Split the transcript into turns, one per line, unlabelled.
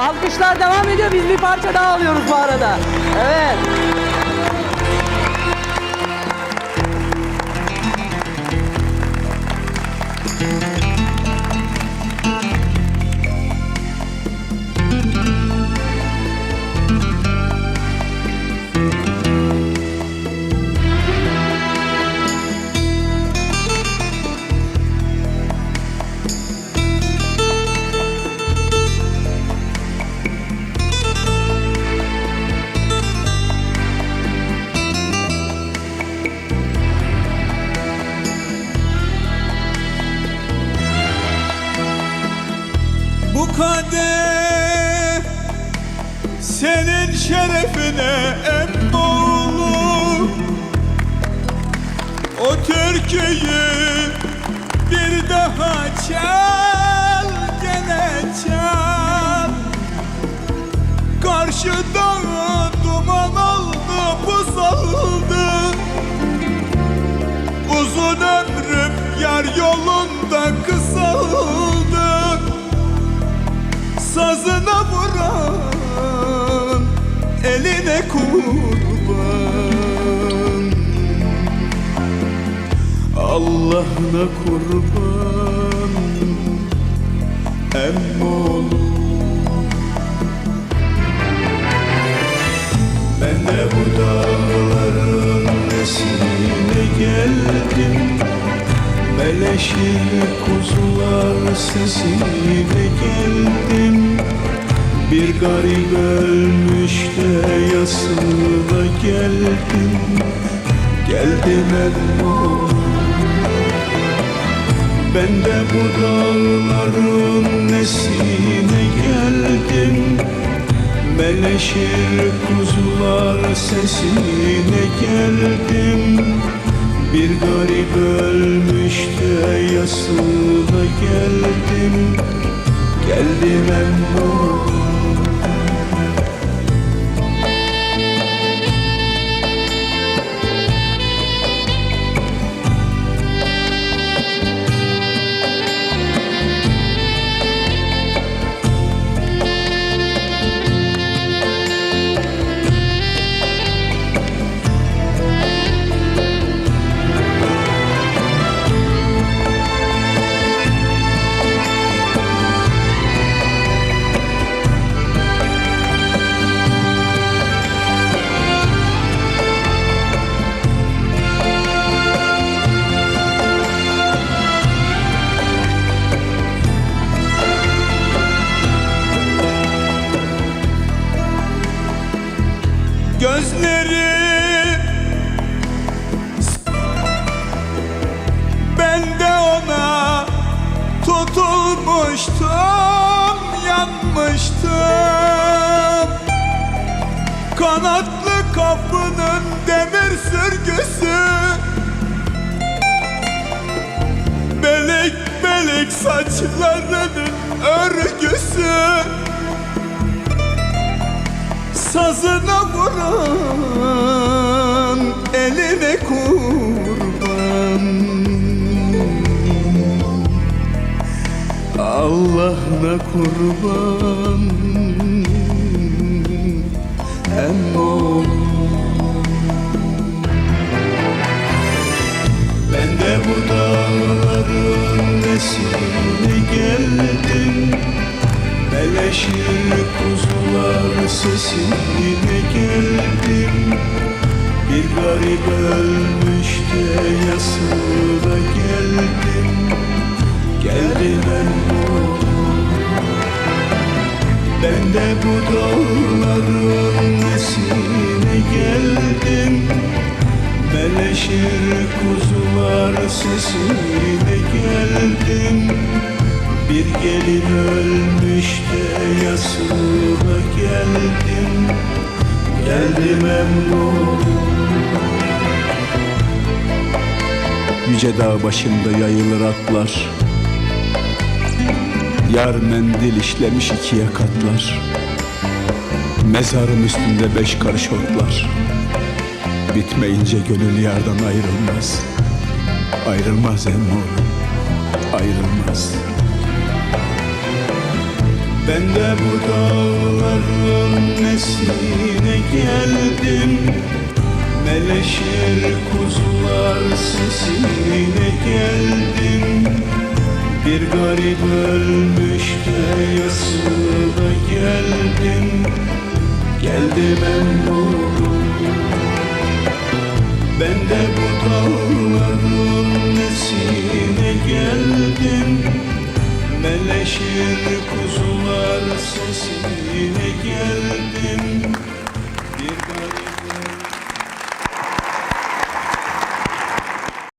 Alkışlar devam ediyor. Biz bir parça daha alıyoruz bu arada. Evet.
Bu kadeh senin şerefine emmoğlu O türküyü bir daha çal gene çal. Karşıda duman buz oldu Uzun ömrüm yar yolunda kısaldı Sazına vuran eline kurban. Allah'ına kurban emmoğlu. Ben de bu dağların nesine geldim Meleşir kuzular sesine geldim Bir garip ölmüş de yasına geldim. Geldim emmoğlu ben de bu dağların nesine geldim. Meleşir kuzular sesine geldim. Bir garip ölmüş de yasına geldim. Geldim emmoğlu Gözleri. Ben de ona tutulmuştum Yanmıştım. Kanatlı kapının demir sürgüsü. Belek belek saçlarının örgüsü Sazına vuran eline kurban. Allah'ına kurban. Emmoğlu Ben Meleşir kuzular sesine geldim. Bir garip ölmüş de yasına geldim. Geldim emmoğlu Ben de bu dağların nesine geldim. Meleşir kuzular sesine geldim Bir gelin ölmüş de yasına geldim. Geldim emmoğlu
Yüce dağ başında yayılır atlar. Yar mendil işlemiş ikiye katlar. Mezarın üstünde beş karış otlar. Bitmeyince gönül yardan ayrılmaz. Ayrılmaz emmoğlum Ayrılmaz
Ben de bu dağların nesline geldim. Meleşir kuzular sesine geldim. Bir garip ölmüş de yasına geldim. Geldim emmoğlu Ben de bu dağların Meleşir kuzular sesine geldim